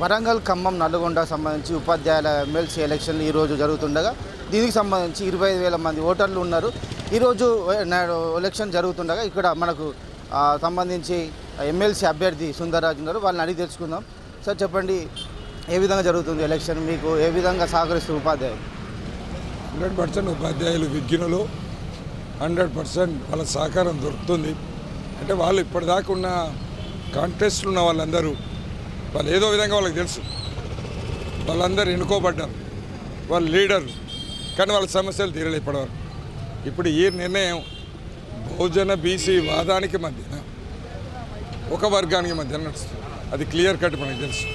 వరంగల్ ఖమ్మం నల్గొండ సంబంధించి ఉపాధ్యాయుల ఎమ్మెల్సీ ఎలక్షన్లు ఈరోజు జరుగుతుండగా దీనికి సంబంధించి ఇరవై ఐదు వేల మంది ఓటర్లు ఉన్నారు. ఈరోజు ఎలక్షన్ జరుగుతుండగా ఇక్కడ మనకు సంబంధించి ఎమ్మెల్సీ అభ్యర్థి సుందర్రాజు ఉన్నారు. వాళ్ళని అడిగి తెలుసుకుందాం. సార్ చెప్పండి ఏ విధంగా జరుగుతుంది ఎలక్షన్? మీకు ఏ విధంగా సహకరిస్తుంది ఉపాధ్యాయులు? హండ్రెడ్ పర్సెంట్ ఉపాధ్యాయులు విజ్ఞులు. హండ్రెడ్ పర్సెంట్ వాళ్ళ సహకారం దొరుకుతుంది. అంటే వాళ్ళు ఇప్పటిదాకా ఉన్న కాంటెస్ట్లు ఉన్న వాళ్ళందరూ వాళ్ళు ఏదో విధంగా వాళ్ళకి తెలుసు. వాళ్ళందరూ ఎన్నుకోబడ్డారు. వాళ్ళు లీడర్లు కానీ వాళ్ళ సమస్యలు తీరలే ఇప్పటివరకు. ఇప్పుడు ఈ నిర్ణయం బహుజన బీసీ వాదానికి మధ్యన ఒక వర్గానికి మధ్య నడుస్తుంది. అది క్లియర్ కట్ మనకు తెలుసు.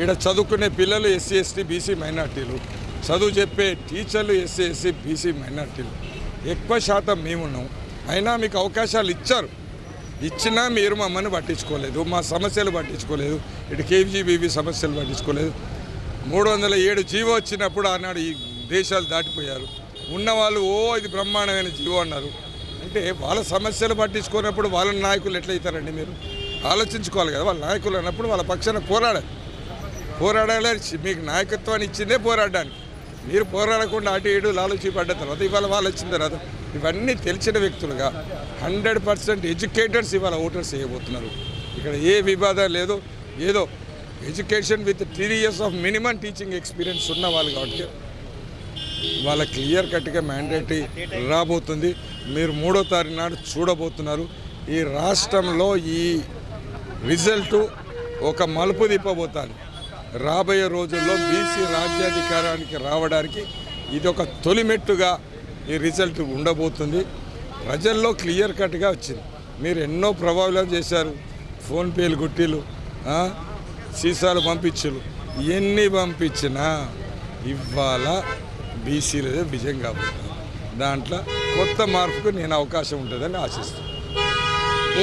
ఇక్కడ చదువుకునే పిల్లలు ఎస్సీ ఎస్టీ బీసీ మైనార్టీలు. చదువు చెప్పే టీచర్లు ఎస్సీ ఎస్సీ బీసీ మైనార్టీలు. ఎక్కువ శాతం మేమున్నాం. అయినా మీకు అవకాశాలు ఇచ్చారు. ఇచ్చినా మీరు మమ్మల్ని పట్టించుకోలేదు మా సమస్యలు పట్టించుకోలేదు ఇటు కేజీబీబీ సమస్యలు పట్టించుకోలేదు. మూడు వందల ఏడు జీవో వచ్చినప్పుడు ఆనాడు ఈ దేశాలు దాటిపోయారు. ఉన్నవాళ్ళు ఓ ఇది బ్రహ్మాండమైన జీవో అన్నారు. అంటే వాళ్ళ సమస్యలు పట్టించుకున్నప్పుడు వాళ్ళ నాయకులు ఎట్లయితారండి మీరు? ఆలోచించుకోవాలి కదా వాళ్ళ నాయకులు అన్నప్పుడు వాళ్ళ పక్షాన పోరాడాలి. పోరాడాలి మీకు నాయకత్వాన్ని ఇచ్చిందే పోరాడడానికి. మీరు పోరాడకుండా అటు ఏడు లాలూచి పడ్డ తర్వాత ఇవాళ వాళ్ళు వచ్చిన తర్వాత ఇవన్నీ తెలిసిన వ్యక్తులుగా హండ్రెడ్ పర్సెంట్ ఎడ్యుకేటెడ్స్ ఇవాళ ఓటర్స్ చేయబోతున్నారు ఇక్కడ ఏ వివాదం లేదు. ఏదో education with three years of minimum teaching experience ఉన్న వాళ్ళు కాబట్టి వాళ్ళ క్లియర్ కట్గా మ్యాండేటరీ రాబోతుంది. మీరు మూడో తారీఖు నాడు చూడబోతున్నారు. ఈ రాష్ట్రంలో ఈ రిజల్ట్ ఒక మలుపు తిప్పబోతాను రాబోయే రోజుల్లో బీసీ రాజ్యాధికారానికి రావడానికి ఇది ఒక తొలిమెట్టుగా ఈ రిజల్ట్ ఉండబోతుంది. ప్రజల్లో క్లియర్ కట్గా వచ్చింది. మీరు ఎన్నో ప్రభావితం చేశారు. ఫోన్పేలు గుట్టీలు సీసాలు పంపించులు. ఎన్ని పంపించినా ఇవాళ బీసీలదే విజయం కాబోతుంది. దాంట్లో కొత్త మార్పుకు నేను అవకాశం ఉంటుందని ఆశిస్తున్నాను.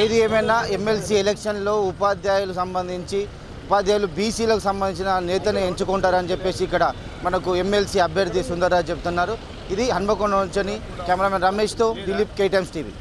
ఏది ఏమైనా ఎమ్మెల్సీ ఎలక్షన్లో ఉపాధ్యాయులు సంబంధించి ఉపాధ్యాయులు బీసీలకు సంబంధించిన నేతను ఎంచుకుంటారని చెప్పేసి ఇక్కడ మనకు ఎమ్మెల్సీ అభ్యర్థి సుందర్రాజ్ చెప్తున్నారు. ఇది హన్మకొండ నుంచి కెమెరామెన్ రమేష్తో దిలీప్ కే టైమ్స్ టీవీ.